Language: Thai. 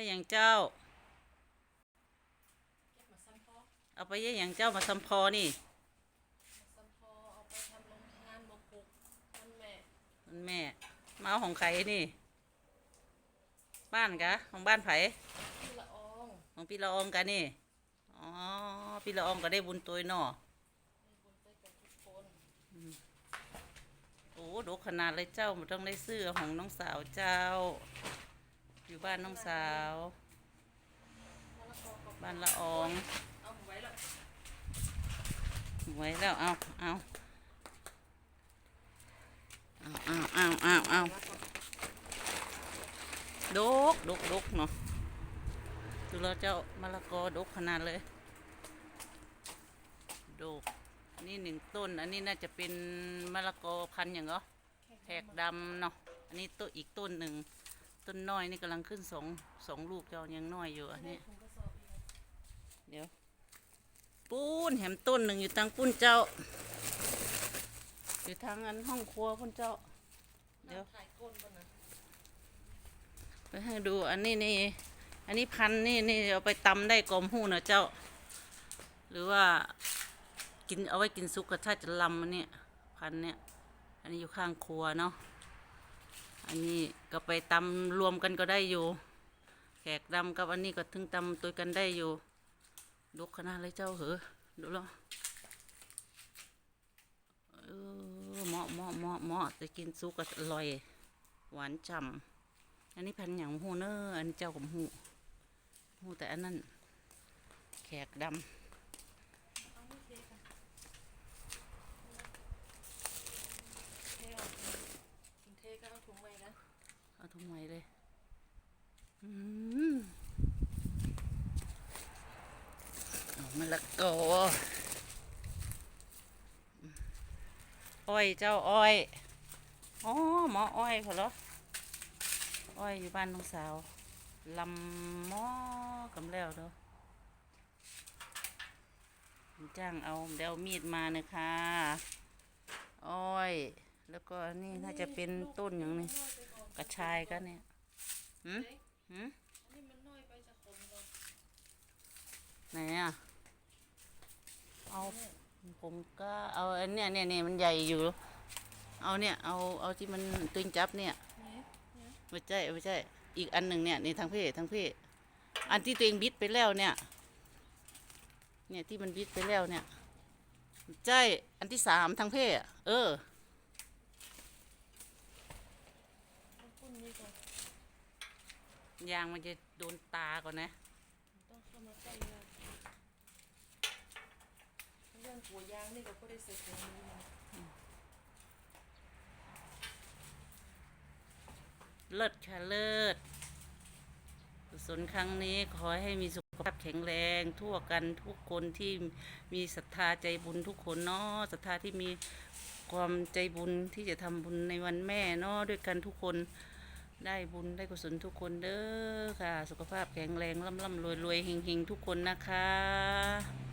ย่อย่างเจ้า เอาไปย่อย่างเจ้ามาสัมพอนี่มาซ้ำพอเอาไปทำโรงทานมาปลูกต้นแม่มันแม่ มาเอาของใครนี่ บ้านกะของบ้านไผ่ของพี่ละอองกันนี่ อ๋อ พี่ละอองก็ได้บุญตัวหนอให้โอ้ดขนาดเลยเจ้ามันต้องได้ซื้อของน้องสาวเจ้า อยู่บ้านน้องสาว บ้านละอองเอาไว้แล้วเอาเอาเอาเอาเอาเอาเอาดกดกดกเนาะดูแล้วเจ้ามะละกอดกขนาดเลยดกนี่หนึ่งต้น อันนี้น่าจะเป็นมะละกอพันอย่างเหรอแขกดำเนาะอันนี้ต้นอีกต้นหนึ่ง ต้นน้อยนี่กำลังขึ้นสองสองลูกเจ้ายังน้อยอยู่อันนี้เดี๋ยว ปูนแหมต้นหนึ่งอยู่ทางปุ้นเจ้า อยู่ทางอันห้องครัวปุ้นเจ้า เดี๋ยวไปให้ดูอันนี้นี่ อันนี้พันนี่นี่เอาไปตำได้กลมหูนะเจ้า หรือว่ากินเอาไว้กินซุกกระถ้าจะลำอันเนี้ยพันเนี้ยอันนี้อยู่ข้างครัวเนาะ อันนี้ก็ไปตำรวมกันก็ได้อยู่ แขกดำกับอันนี้ก็ถึงตำตัวกันได้อยู่ดกขนาดเลยเจ้าเหอะดูแล้วเออเหมาะเหมาะเหมาะเหมาะจะกินซุกก็อร่อย หวานฉ่ำอันนี้พันธุ์อย่างหูเนอร์อันเจ้ากับหูหูแต่อันนั้นแขกดเอาไม่เทกันเทออกกินเทก็เอาถุงไว้นะำเอาทุ่งไว้เลยอืมเอามะละกออ้อยเจ้าอ้อยอ๋อหมออ้อยเขาเหรออ้อยอยู่บ้านน้องสาวลำหมอกำแล้วเด้อจ้างเอาเดี๋ยวมีดมานะคะอ้อย แล้วก็นี่น่าจะเป็นต้นอย่างนี้ ก่อนกระชายกันเนี่ยหืมเฮ้ยหืมอันนี้มันน้อยไปจะขมก่อนไหนอะ เอาผมก็เอาอันเนี้ยเนี่ยเนี่ยมันใหญ่อยู่ เอาเนี่ยเอาเอาที่มันตึงจับเนี่ยนี่เนี่ยไม่ใช่ไม่ใช่ อีกอันหนึ่งเนี่ยนี่ทางเพศทางเพศอันที่ตัวเองบิดไปแล้วเนี่ย เนี่ยที่มันบิดไปแล้วเนี่ยใช่อันที่สามทางเพศเออ เอาปุ้ นนี้ก่อนยางมันจะโดนตาก่อนนะ ต้องเข้ามาใกล้เลยเรื่องหัวยางนี่ก็บ่ได้ใส่ถุงมือมาเลิศค่ะเลิศกุศลครั้งนี้ขอให้มีสุขภาพแข็งแรง ทั่วกันทุกคนที่มีศรัทธาใจบุญทุกคนเนาะศรัทธาที่มีความใจบุญที่จะทำบุญในวันแม่เนาะด้วยกันทุกคน ได้บุญได้กุศลทุกคนเด้อค่ะ สุขภาพแข็งแรงร่ำร่ำรวยรวยเฮงเฮงทุกคนนะคะ